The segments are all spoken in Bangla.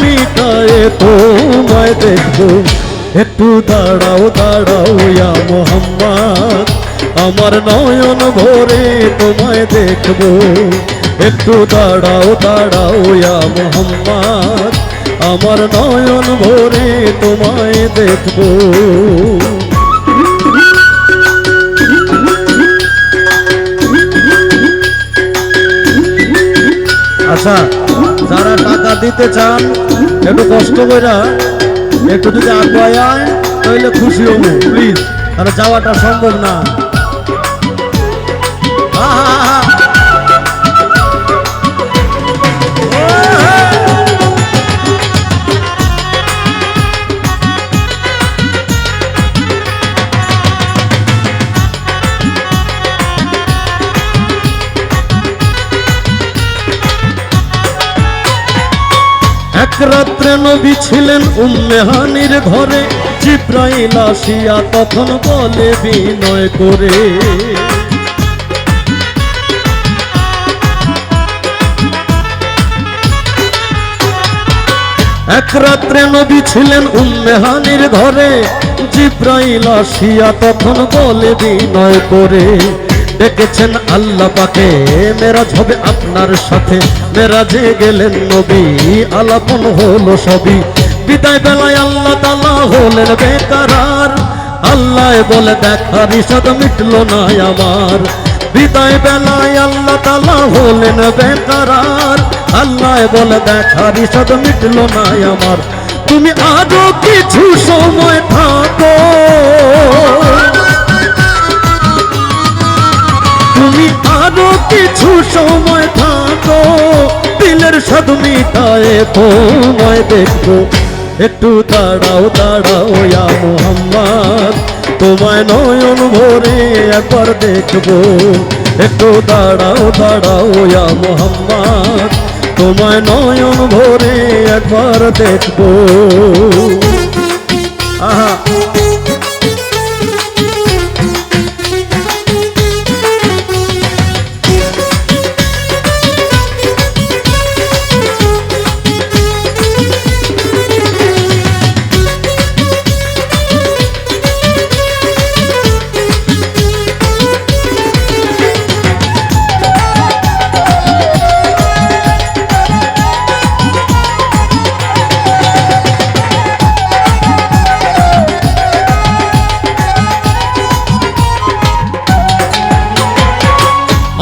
মিটায়ে তোমায় দেখব। একটু দাঁড়াও দাঁড়াও ইয়া মোহাম্মদ। আমার নয়ন ভরে তোমায় দেখব। একটু দাঁড়াও দাঁড়াও ইয়া মোহাম্মদ। আমার নয়ন ভরে তোমায় দেখব। আচ্ছা যারা টাকা দিতে চান একটু কষ্ট করে, একটু যদি আগুয়ায় আয় তাহলে খুশি হব প্লিজ তাহলে যাওয়াটা সম্ভব না আহা! রাত্রে নবী ছিলেন উম্মেহানির ঘরে। জিব্রাইল আসিয়া তখন বলে, বিনয় করে। এক রাত্রে নবী ছিলেন উম্মেহানির ঘরে। জিব্রাইল আসিয়া তখন বলে, বিনয় করে। ডেকেছেন আল্লাহ পাকে, মেরাজ হবে আপনার সাথে। মেরাজে গেলেন নবী, আলাপন হলো সবই। বিদায় বেলায় আল্লাহ তালা হলেন বেকারার। আল্লাহ বলে দেখার ইসাদ মিটলো না আমার। বিদায় বেলায় আল্লাহ তালা হলেন বেকারার। আল্লাহ বলে দেখার ইসাদ মিটলো না আমার। তুমি আরও কিছু সময় থাকো। তুমি আরও কিছু সময় থাকো। সাধ মিটায়ে তোমায় দেখব। একটু দাঁড়াও দাঁড়াও ইয়া মোহাম্মদ। তোমায় নয়ন ভরে একবার দেখব। একটু দাঁড়াও দাঁড়াও ইয়া মোহাম্মদ। তোমায় নয়ন ভরে একবার দেখব। আহা।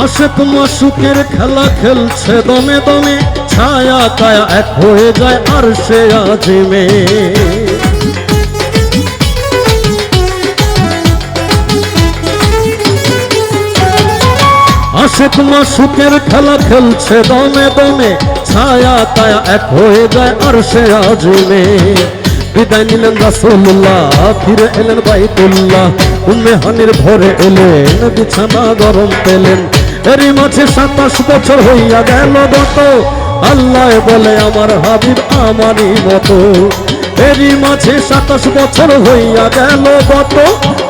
আশেক মাসুকের খেলা খেলছে দমে দমে, ছায়া কায়া এক হয়ে যায় আর সে আজিমে। আশেক মাসুকের খেলা খেলছে দমে দমে, ছায়া কায়া এক হয়ে যায় আর সে আজিমে। বিদায় নিলেন রাসুল্লাহ ফিরে এলেন বাইতুল্লাহ, উম্মে হানির ভরে এলেন, বিছানা গরম পেলেন। এরই মাঝে সাতাশ বছর হইয়া গেল গত। আল্লাহ বলে, আমার হাবিব আমারই মতো। এরই মাঝে সাতাশ বছর হইয়া গেল গত।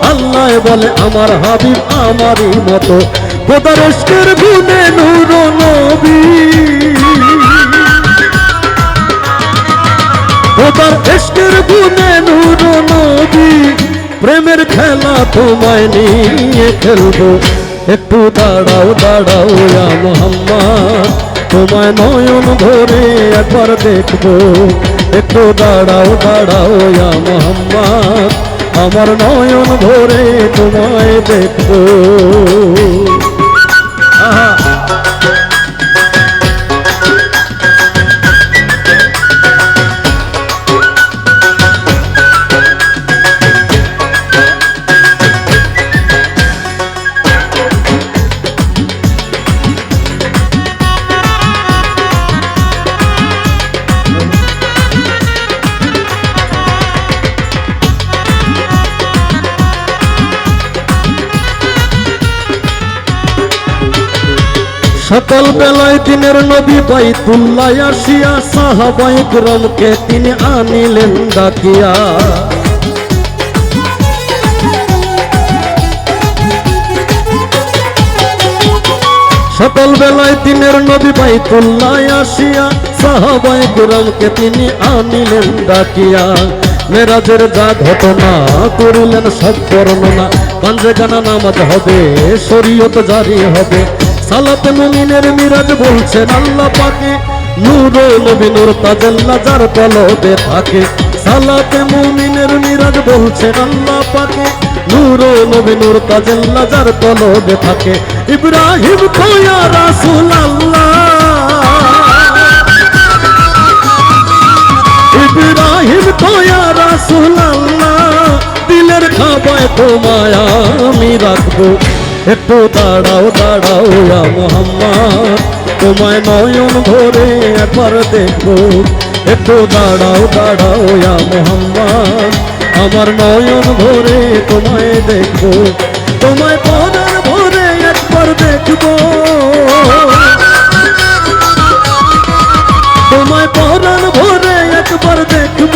আল্লাহ বলে, আমার হাবিব আমারই মতো। খোদারেশকের গুণে নূর নবী। খোদার এশকের গুণে নূর নবী। প্রেমের খেলা তোমায় নিয়ে খেলব। একটু দাঁড়াও দাঁড়াও ইয়া মোহাম্মদ। তোমায় নয়ন ধরে একবার দেখব। একটু দাঁড়াও দাঁড়াও ইয়া মোহাম্মদ। আমার নয়ন ধরে তোমায় দেখব। আহা। সকাল বেলায় দিনের নবী বাইতুল্লাহ আসিয়া সাহাবাই গ্রামকে তিনি আনিলেন ডাকিয়া। সকাল বেলায় দিনের নবী বাইতুল্লাহ আসিয়া সাহাবাই কুরামকে তিনি আনিলেন ডাকিয়া। মেরাজের যা ঘটনা করিলেন সব বর্ণনা, পাঞ্জে গানা নামাজ হবে, শরীয়ত জারি হবে। সালাতে মুমিনের মিরাজ বলছেন আল্লাহ পাকে। নূর নবী নূর তাজাল্লা যার কলবে থাকে। সালাতে মুমিনের মিরাজ বলছেন আল্লাহ পাকে। নূর নবী নূর তাজাল্লা যার কলবে থাকে। ইব্রাহিম কোয়া রাসূল আল্লাহ ইব্রাহিম তোয়া রাসূল আল্লাহ দিলের খাবায় তোমায় আমি রাখব। একটু দাঁড়াও দাঁড়াও মোহাম্মদ তোমায় নয়ন ভরে একবার দেখব। একটু দাঁড়াও দাঁড়াও মোহাম্মদ আমার নয়ন ভরে তোমায় দেখো তোমায় পদার ভরে একবার দেখব। তোমায় পরাণ ভরে একবার দেখব।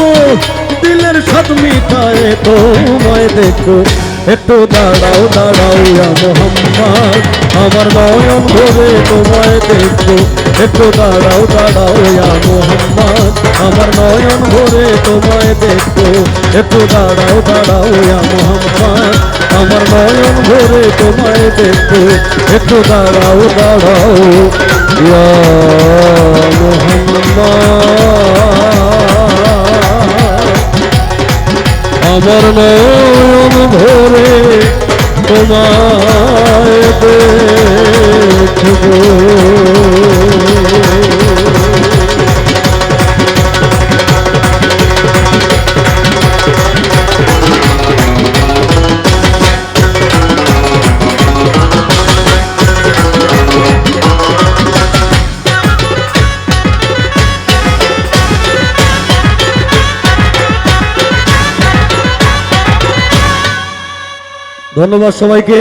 দিলের স্বাদ মিটায় তোমায় দেখব। একটু দাঁড়াও দাঁড়াও মোহাম্মদ। আমার নয়ন ভরে তোমায় দেখব। একটু দাঁড়াও দাঁড়াও মোহাম্মদ। আমার নয়ন ভরে তোমায় দেখব। একটু দাঁড়াও দাঁড়াও মোহাম্মদ। আমার নয়ন ভরে তোমায় দেখব। একটু দাঁড়াও দাঁড়াও মোহাম্মদ। আমার নয়ন ভরে তোমায় দেখব। ধন্যবাদ সবাইকে।